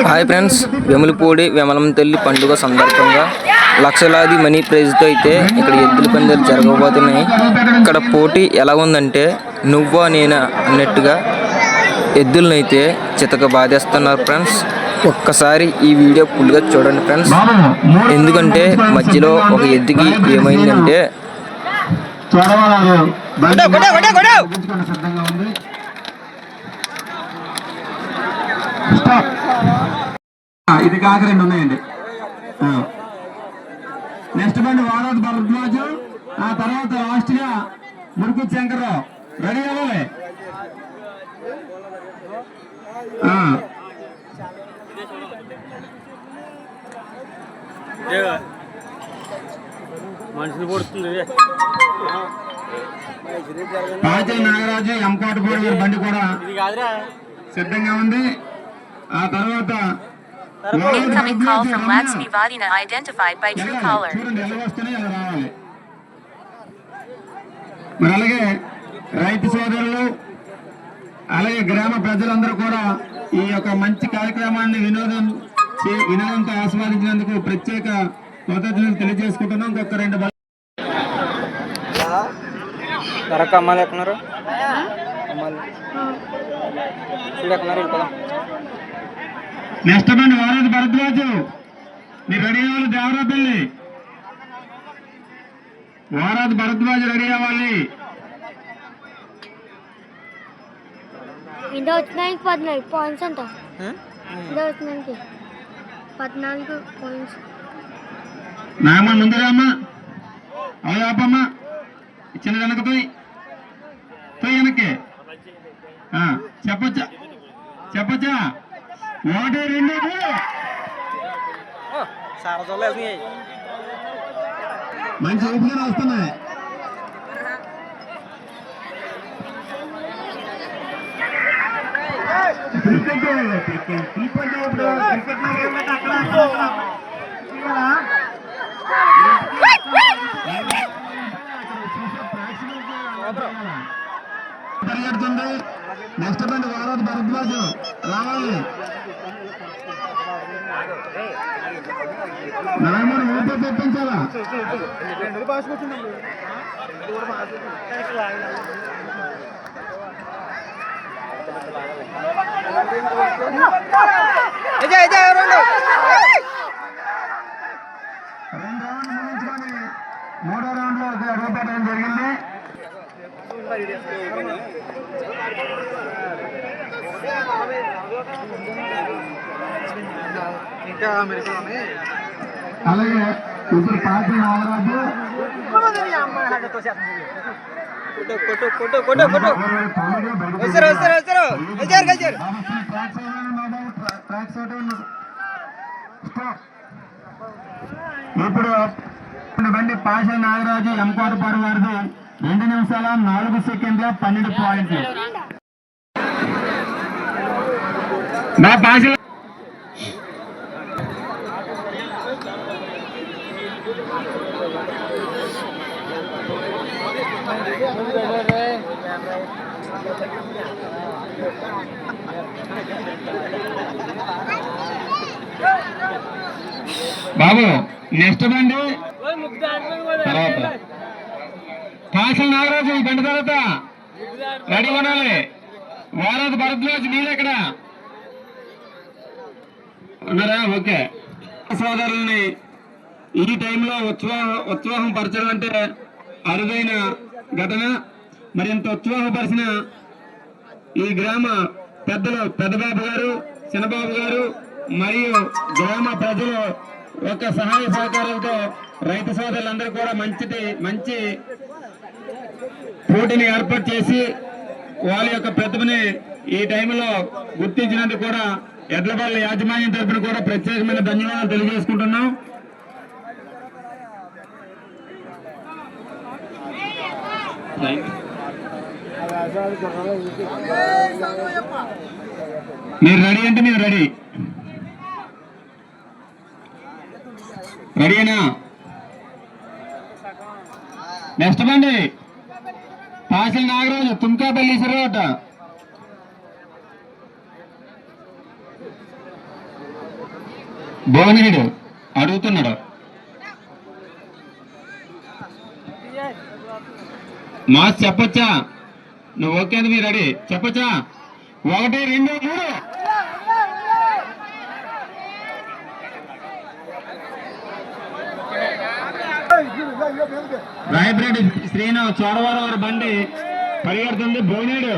Hi friends వెములపూడి వెమలం తల్లి పండుగ సందర్భంగా లక్షలాది మనీ ప్రైజ్తో అయితే ఇక్కడ ఎద్దుల పందాలు జరగబోతున్నాయి. ఇక్కడ పోటీ ఎలా ఉందంటే నువ్వా నేనా అన్నట్టుగా ఎద్దులనైతే చితక బాధేస్తున్నారు ఫ్రెండ్స్ ఒక్కసారి ఈ వీడియో ఫుల్గా చూడండి ఫ్రెండ్స్ ఎందుకంటే మధ్యలో ఒక ఎద్దుకి ఏమైందంటే చొరవలాగా బండి ముగించుకొని సిద్ధంగా ఉంది స్టాప్. ఇది కాక రెండు ఉన్నాయండి. ఆ. నెక్స్ట్ బండి వారాది భరద్వాజు. ఆ తర్వాత లాస్ట్గా మురుకు శంకర్రావు. రెడీ అవ్వాలి పాచే నాగరాజు ఎంకాటపాడు గారి బండి కూడా ఇది కాదురా. సిద్ధంగా ఉంది. ఆ తర్వాత Incoming call from Vadina identified by మరి అలాగే రైతు సోదరులు అలాగే గ్రామ ప్రజలందరూ కూడా ఈ యొక్క మంచి కార్యక్రమాన్ని వినోదం వినోదంతో ఆస్వాదించినందుకు ప్రత్యేక కృతజ్ఞతలు తెలియజేసుకుంటున్నాం. ఇంకొక రెండు అమ్మాలి ఎక్కన్నారు నెక్స్ట్ బండి వారాది భరద్వాజు. మీరు రెడీ అవ్వాలి దేవరాపల్లి వారాది భరద్వాజు రెడీ అవ్వాలి. ఇంత వచ్చినానికి పద్నాలుగు పాయింట్స్ అంట. ఇంత వచ్చినానికి పద్నాలుగు పాయింట్స్ నాయమ్మ ముందు రామ్మా. అవి ఆపమ్మా. చిన్న వెనక తోయి వెనక్కి. ఆ, చెప్పొచ్చా? చెప్పొచ్చా? ఒకటి రెండు మంచి ఊపిగా వస్తున్నాయి క్రికెట్ ఇప్పుడు అక్కడ పరిగెడుతుంది. నెక్స్ట్ బండి వారాది భరద్వాజు. రావాలి. నలమూరు ఊపి తెప్పించాలా? రెండు. రౌండ్లు ముగించుకొని మూడో రౌండ్లో పెట్టడం జరిగింది. ఇంకా అమెరికా అలాగే ఇప్పుడు పార్టీ నాగరాజు కొట్టు కొట్టు కొట్టు కొట్టు వచ్చారు. వచ్చారు వచ్చారు వచ్చారు కలిచారు ఇప్పుడు బండి పాష నాగరాజు ఎంకోటపాడు వారిది రెండు నిమిషాల నాలుగు సెకండ్ల పన్నెండు పాయింట్లు. నా పాష బాబు నెక్స్ట్ బండి. తర్వాత. పాష నాగరాజు ఈ బండి తర్వాత. రెడీ ఉండాలి. వారాది భరద్వాజ్ మీరు ఎక్కడ ఉన్నారా? ఓకే. సోదరుల్ని ఈ టైంలో ఉత్సాహ ఉత్సాహం పరచడం అంటే అరుదైన ఘటన. మరి ఇంత ఉత్సాహపరిచిన ఈ గ్రామ పెద్దలు పెద్దబాబు గారు చిన్నబాబు గారు మరియు గ్రామ ప్రజలు యొక్క సహాయ సహకారాలతో రైతు సోదరులందరూ కూడా మంచిది మంచి పోటీని ఏర్పాటు చేసి వాళ్ళ యొక్క ప్రతిభని ఈ టైంలో గుర్తించినందుకు కూడా ఎడ్లబల్ల యాజమాన్యం తరఫున కూడా ప్రత్యేకమైన ధన్యవాదాలు తెలియజేసుకుంటున్నాం. మీరు రెడీ అంటే మీరు రెడీ. రెడీనా? నెక్స్ట్ బండి. పాసిల్ నాగరాజు తుమ్కాపల్లి సిరవట. భువనగిరి అడుగుతున్నాడు. మాస్ చెప్పొచ్చా? నువ్వు ఓకే అని రెడీ. చెప్పొచ్చా? ఒకటి రెండు మూడు. రాయపరెడ్డి శ్రీను చోడవరం వారి బండి పరిగెడుతుంది భువనేడు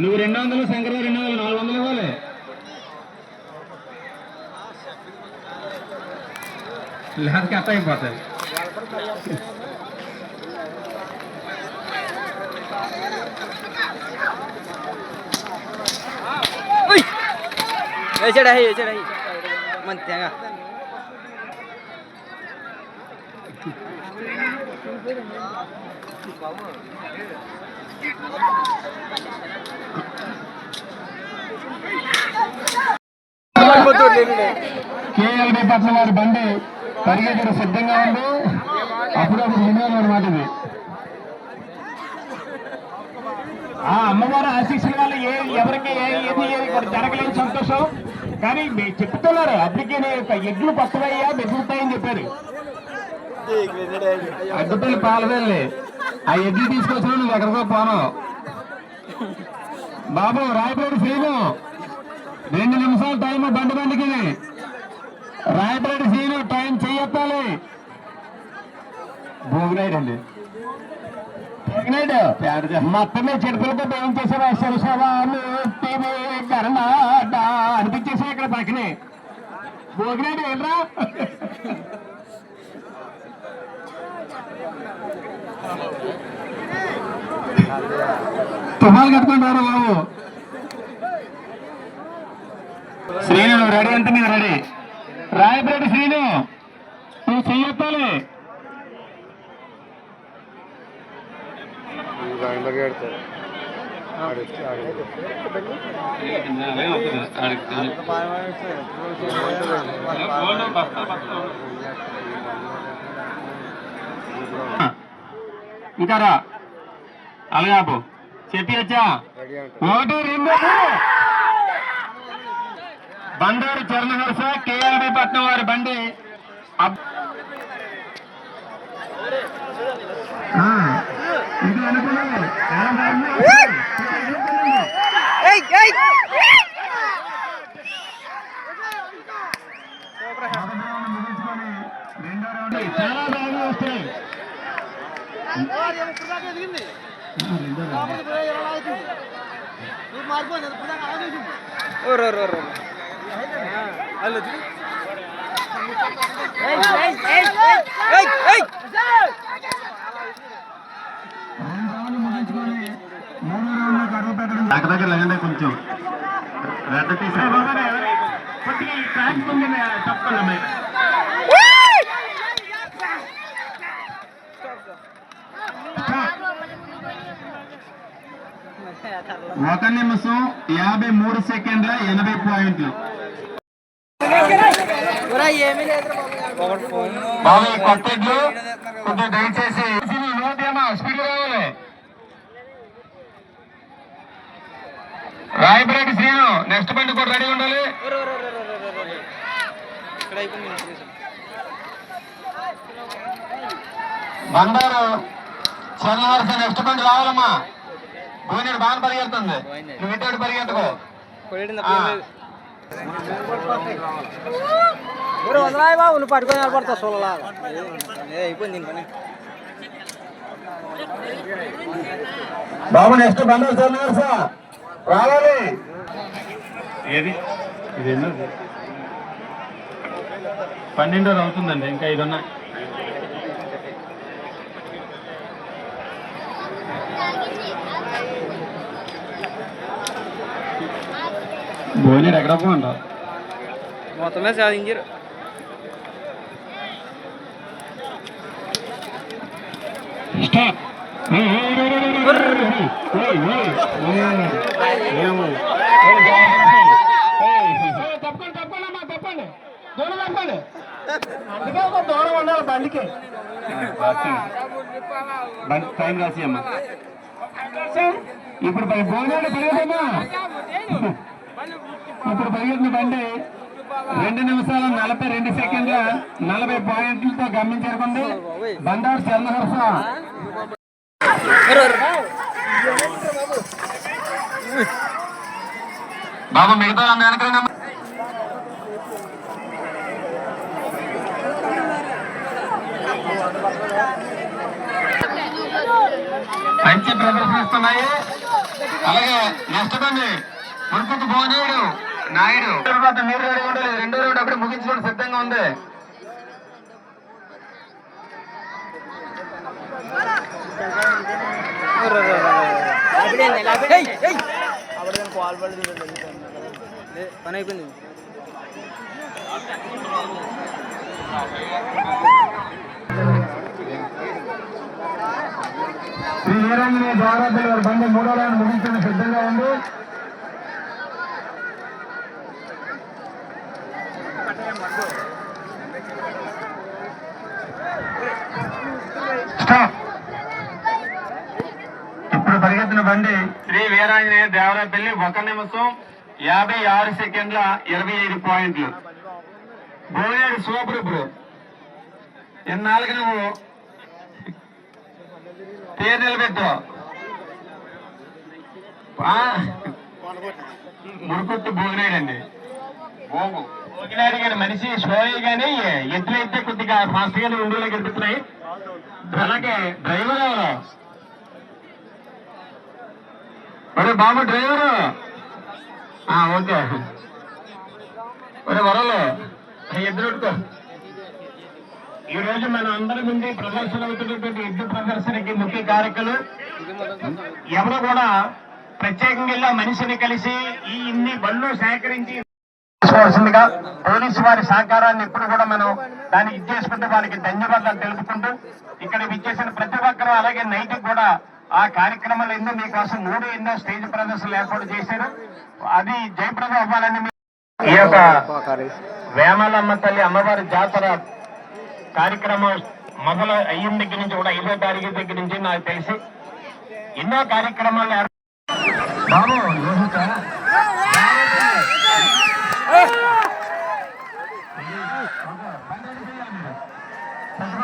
నువ్వు రెండు వందలు శంకర్ రెండు వందలు నాలుగు వందలు ఇవ్వాలి లేకపోతే కట్ అయిపోతుంది వేసాడా వేసాడా మంచిగా కేఎల్బి పట్ల వారి బండి పరిగెత్తడం సిద్ధంగా ఉంది. అప్పుడప్పుడు వినియోగం అనమాట ఇది. ఆ అమ్మవారు ఆశీస్సుల వల్ల ఏ ఎవరికి ఏ ఏది ఏది కూడా జరగలేదు సంతోషం. కానీ మీరు చెప్తున్నారు అప్పటికే ఎడ్లు పక్కవయ్యా బెదురుతాయని చెప్పారు. అడ్డుపల్లి పాలవేళ్ళి ఆ ఎడ్లు తీసుకొచ్చిన నువ్వు ఎక్కడికో పోను బాబు రాయపేట శ్రీను రెండు నిమిషాలు టైం బండి బండికి. రాయపేట శ్రీను టైం చెయ్యాలి భోగినాయుడు అండి. భోగినాయుడు మొత్తమే చెడుపులతో ఏం చేశారు శివశవాలు టీవీ కర్ణాట అనిపించేసా ఇక్కడ పక్కనే. భోగినాయుడు వెళ్ళరా? తుఫాలు కట్టుకుంటారు బాబు. శ్రీను నువ్వు రెడీ అంటే నేను రెడీ రాయపరెడ్డి శ్రీను నువ్వు చెయ్యొత్తాలి ఇంకా రా. అలాగాపు చెప్పి వచ్చా? ఒకటి రెండు. బండారు చరణహర్ష కేఎల్బి పట్నం వారి బండి. ఇది అనుకున్నాను. చాలా బాగా వస్తాయి రెండు రౌండ్లు ముగించుకొని మూడో రౌండ్లోకి అడుగు పెట్టడం దగ్గర దగ్గర లేదంటే కొంచెం రెడ్ తీసే కొద్దిగా ఈ ట్రాక్ కొంచెం తప్పకుండా ఒక నిమిషం యాభై మూడు సెకండ్ల ఎనభై పాయింట్లు. బాబు ఈ కొంచెం దయచేసి స్పీడ్ రావాలి రాయపరెడ్డి శ్రీను నెక్స్ట్ బండి కూడా రెడీ ఉండాలి. బండారు చల్లవరస నెక్స్ట్ బండి రావాలమ్మా. భూనేడు బాగా పరిగెడుతుంది. నువ్వు ఇటు పరిగెత్తుకో. ఆ. వదలాయి బాబు నువ్వు పట్టుకొని నిలబడతావు సోలలాగా. అయిపోయింది ఇంకా బాబు నెక్స్ట్ బండారు చల్లవరస రావాలి. ఏది? ఇది పన్నెండోది అవుతుందండి ఇంకా ఐదు ఉన్నాయి భోజనం ఎక్కడ పోంటావు మొత్తమే సాధించారు స్టాప్ తప్పండి తప్పండి అమ్మా తప్పండి దూరం తప్పండి అందుకే ఒక దూరం ఉండాలి బండికి బండి టైం రాసి అమ్మా ఇప్పుడు భోజనాలు పెరుగుదమ్మా ఇప్పుడు పరిగెత్తిన బండి రెండు నిమిషాల నలభై రెండు సెకండ్ల నలభై పాయింట్లతో గమనించకుంది బండారు చంద్రహర్ష. బాబు మిగతా వెనకాల మంచి ప్రదర్శనిస్తున్నాయి అలాగే నెక్స్ట్ బండి. మురుకుతు భువనేయుడు నాయుడు. తర్వాత మీరు రెడీ ఉండాలి. రెండో రౌండ్ అప్పుడు ముగించుకోవడం సిద్ధంగా ఉంది. పని అయిపోయింది శ్రీ వీరాంజనేయ ద్వారాపల్లి వారి బండి మూడో రౌండ్ ముగించడం సిద్ధంగా ఉంది స్టాప్ ఇప్పుడు పరిగెత్తిన బండి శ్రీ వీరాంజనేయ దేవరాపల్లి ఒక నిమిషం యాభై ఆరు సెకండ్ల ఇరవై ఐదు పాయింట్లు. భువనేడు సూపర్ ఇప్పుడు ఎన్నాళ్ళకి నువ్వు పేరు నిలబెట్టు. ఆ? మురుకుట్టు భోగినాడండి భోగు. భోగినాడు గారి మనిషి షోయి గాని ఎట్లయితే కొద్దిగా ఫాస్ట్ గానే ఉండేలా కనిపిస్తున్నాయి అలాగే డ్రైవర్ ఎవరు? ఒరే బాబు డ్రైవరు. ఆ, ఓకే. ఒరే వరలు. ఎదురుకో ఈ రోజు మన అందరి ముందు ప్రదర్శన అవుతున్నటువంటి ఎద్దు ప్రదర్శనకి ముఖ్య కారకులు. ఎవరు కూడా ప్రత్యేకంగా మనిషిని కలిసి ఈ ఇన్ని బళ్ళు సేకరించి పోలీసు వారి సహకారాన్ని ఎప్పుడు కూడా మనం దాన్ని ఇచ్చేసుకుంటూ వారికి ధన్యవాదాలు తెలుపుకుంటూ ఇక్కడ ఇచ్చేసిన ప్రతి ఒక్కరూ అలాగే నైట్ కూడా ఆ కార్యక్రమాలు ఎన్నో మీకోసం మూడు ఎన్నో స్టేజ్ ప్రదర్శనలు ఏర్పాటు చేశారు. అది జయప్రదం అవ్వాలని ఈ యొక్క వేమలమ్మ తల్లి అమ్మవారి జాతర కార్యక్రమం మొదలు అయ్యిన దగ్గర నుంచి కూడా ఐదో తారీఖు దగ్గర నుంచి నాకు తెలిసి ఎన్నో కార్యక్రమాలు ఏర్పాటు బాబు లోహిత అయిపోయింది ఆ నెక్స్ట్ బండి, బోలేడు. మీరు తీసుకొచ్చారు అందుకనే. అదే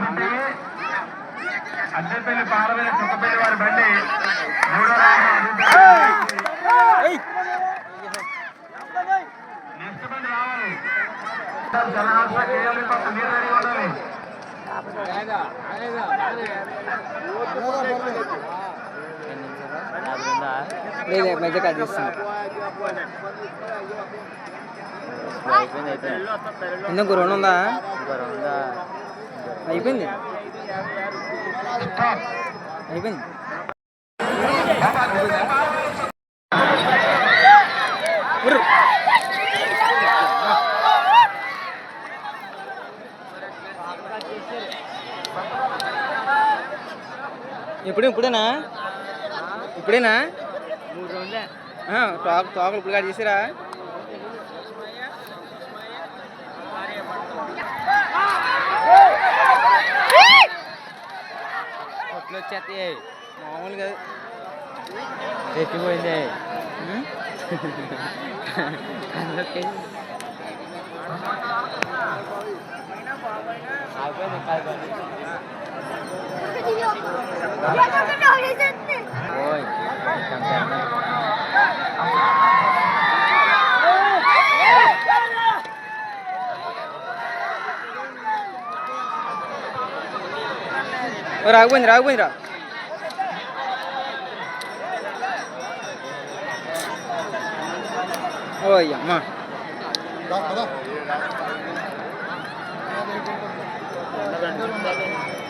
బండి, అద్దెపల్లి పారవేల చుక్కపల్లి వారి బండి మూడో రౌండ్ నెక్స్ట్ బండి రావాలి జనహాస రెండు ఉందా? అయిపోయింది. అయిపోయింది. ఇప్పుడు ఇప్పుడేనా? ఇప్పుడేనా? తోక తోకలు ఇప్పుడు కాదు చేసిరా కొట్లు వచ్చేస్తాయి మామూలుగా ఎక్కిపోయింది ఓయ్ రాకపోయింది రాకపోయింది రా ఓ అమ్మా ఇక్కడ వచ్చేసింది కానీ ఇక్కడ